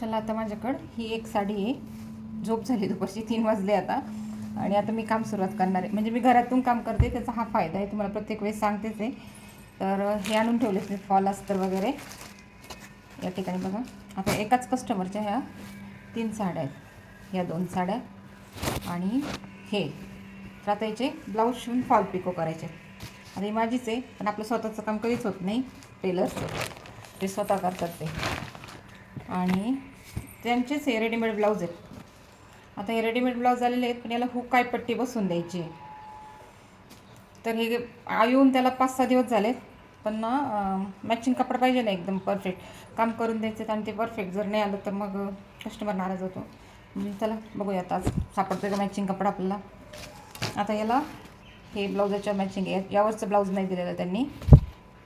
चला आता माझ्याकडं. ही एक साडी आहे. झोप झाली दुपारची. तीन वाजले आता. आणि आता मी काम सुरुवात करणार आहे. म्हणजे मी घरातून काम करते. त्याचा हा फायदा आहे. तुम्हाला प्रत्येक वेळेस सांगतेच आहे. तर हे आणून ठेवलेच मी. फॉल अस्तर वगैरे. या ठिकाणी बघा. आता एकाच कस्टमरच्या ह्या तीन साड्या आहेत. ह्या दोन साड्या. आणि हे. तर आता याचे ब्लाऊज शिवून फॉल पिको करायचे. आता हे माझीच आहे. पण आपलं स्वतःचं काम कधीच होत नाही. टेलर्सचं ते स्वतः करतात ते. आणि त्यांचेच हे रेडीमेड ब्लाऊज आहेत. आता हे रेडीमेड ब्लाऊज आलेले आहेत पण याला हुक काय पट्टी बसून द्यायची? आहे. तर हे येऊन त्याला पाच सहा दिवस झालेत पण ना मॅचिंग कपडा पाहिजे ना एकदम परफेक्ट काम करून द्यायचं आणि ते परफेक्ट जर नाही आलं तर मग कस्टमर नाराज होतो. म्हणजे चला बघूया आता आज सापडतोय का मॅचिंग कपडा आपल्याला? आता याला हे ब्लाऊजाच्या मॅचिंग यावरचं ब्लाऊज नाही दिलेलं त्यांनी.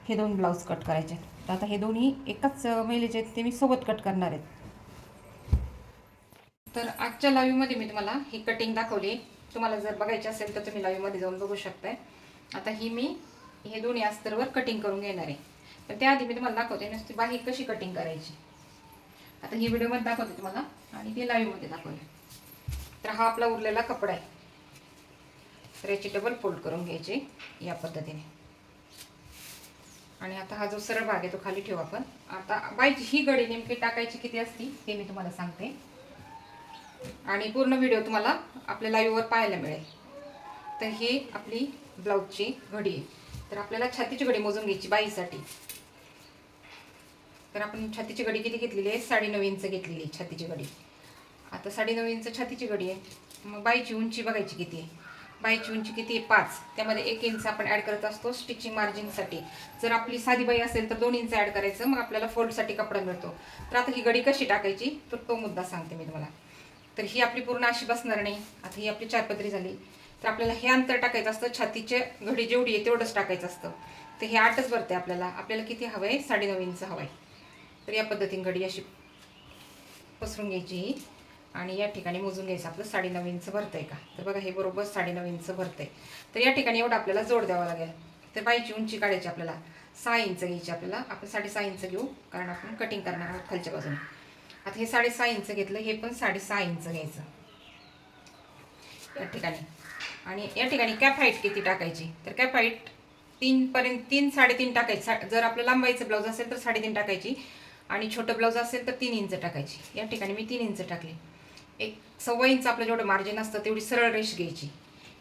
हे दोन ब्लाऊज कट करायचे तर आता हे दोन्ही एकाच महिलेचे आहेत ते मी सोबत कट करणार आहेत. तर आजच्या लाईव्हमध्ये मी तुम्हाला ही कटिंग दाखवली. तुम्हाला जर बघायची असेल तर तुम्ही लाईव्हमध्ये जाऊन बघू शकताय. आता ही मी हे दोन्ही अस्तरवर कटिंग करून घेणार आहे. तर त्याआधी मी तुम्हाला दाखवते नुसती बाहेर कशी कटिंग करायची. आता ही व्हिडिओमध्ये दाखवते तुम्हाला आणि ती लाईव्हमध्ये दाखवते. तर हा आपला उरलेला कपडा आहे. तर याची डबल फोल्ड करून घ्यायची या पद्धतीने. आणि आता हा जो सरळ भाग आहे तो खाली ठेवू आपण. आता बाईची ही गडी नेमकी टाकायची किती असती ते मी तुम्हाला सांगते. आणि पूर्ण व्हिडिओ तुम्हाला आपल्या लाईव्हवर पाहायला मिळेल. तर ही आपली ब्लाऊजची घडी आहे. तर आपल्याला छातीची घडी मोजून घ्यायची बाईसाठी. तर आपण छातीची घडी किती घेतलेली आहे? साडेनऊ इंच घेतलेली आहे छातीची घडी. आता साडेनऊ इंच छातीची घडी आहे. मग बाईची उंची बघायची किती आहे? बाईची उंची किती? आहे पाच. त्यामध्ये एक इंच आपण ॲड करत असतो स्टिचिंग मार्जिनसाठी जर आपली साधी बाई असेल तर दोन इंच ॲड करायचं मग आपल्याला फोल्डसाठी कपडा मिळतो. तर आता ही घडी कशी टाकायची? तर तो मुद्दा सांगते मी तुम्हाला. तर ही आपली पूर्ण अशी बसणार नाही. आता ही आपली चारपदरी झाली. तर आपल्याला हे अंतर टाकायचं असतं. छातीचे घडी जेवढी आहे तेवढंच टाकायचं असतं. तर हे आठच भरते आपल्याला. आपल्याला किती हवं आहे साडेनऊ इंच हवं आहे तर या पद्धतीने घडी अशी पसरून घ्यायची. ही आणि या ठिकाणी मोजून घ्यायचं. आपलं साडेनऊ इंच आहे का? तर बघा हे बरोबर साडेनऊ इंच भरतं आहे तर या ठिकाणी एवढं आपल्याला जोड द्यावा लागेल. तर बाईची उंची काढायची आपल्याला. सहा इंच घ्यायची आपल्याला. आपण साडेसहा इंच घेऊ कारण आपण कटिंग करणार आहोत खालच्या बाजूने आता हे साडेसहा इंच घेतलं हे पण साडेसहा इंच घ्यायचं. या ठिकाणी. आणि या ठिकाणी कॅप हाईट किती टाकायची? तर कॅप हाईट तीनपर्यंत तीन साडेतीन टाकायची. सा- जर आपलं लांबाईचं ब्लाऊज असेल तर साडेतीन टाकायची. आणि छोटं ब्लाऊज असेल तर तीन इंच टाकायची. या ठिकाणी मी तीन इंच टाकले. एक सव्वा इंच आपलं जेवढं मार्जिन असतं तेवढी सरळ रेष घ्यायची.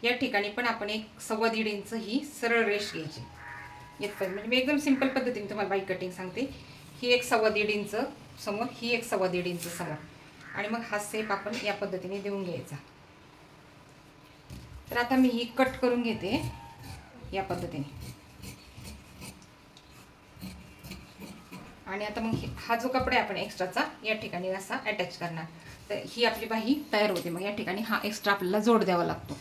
या ठिकाणी पण आपण एक सव्वा दीड इंच ही सरळ रेष घ्यायची. येतपर्यंत म्हणजे मी एकदम सिंपल पद्धतीने तुम्हाला बाईक कटिंग सांगते. ही एक सव्वा दीड इंच समोर ही एक सव्वा दीड इंच समोर. आणि मग हा सेप आपण या पद्धतीने देऊन घ्यायचा. तर आता मी ही कट करून घेते या पद्धतीने. आणि आता मग हे- हा जो कपडा आहे आपण एक्स्ट्राचा या ठिकाणी असा अटॅच करणार. तर ही आपली बाही तयार होते. मग या ठिकाणी हा एक्स्ट्रा आपल्याला जोड द्यावा लागतो.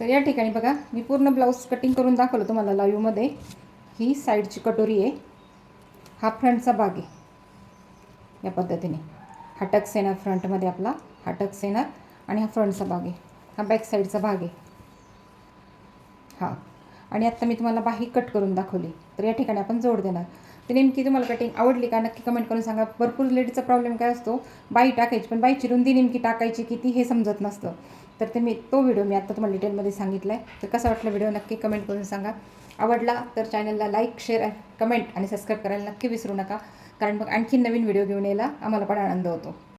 तर या ठिकाणी बघा मी पूर्ण ब्लाऊज कटिंग करून दाखवलं तुम्हाला लाईव्हमध्ये ही साईडची कटोरी आहे. हा फ्रंटचा भाग आहे. या पद्धतीने. हा टक्स येणार फ्रंटमध्ये आपला. हा टक्स येणार आणि हा फ्रंटचा भाग आहे. हा बॅक साईडचा भाग आहे. हा. आणि आत्ता मी तुम्हाला बाही कट करून दाखवली. तर या ठिकाणी आपण जोड देणार. तर नेमकी तुम्हाला कटिंग आवडली का? नक्की कमेंट करून सांगा. भरपूर लेडीचा प्रॉब्लेम काय असतो? बाई टाकायची पण बाईची रुंदी नेमकी टाकायची किती हे समजत नसतं. तर ते मी तो व्हिडिओ मी आत्ता तुम्हाला डिटेलमध्ये सांगितला आहे तर कसा वाटला व्हिडिओ नक्की कमेंट करून सांगा. आवडला तर चॅनलला लाईक शेअर कमेंट आणि सबस्क्राईब करायला नक्की विसरू नका. कारण मग आणखी नवीन व्हिडिओ घेऊन यायला आम्हाला पण आनंद होतो.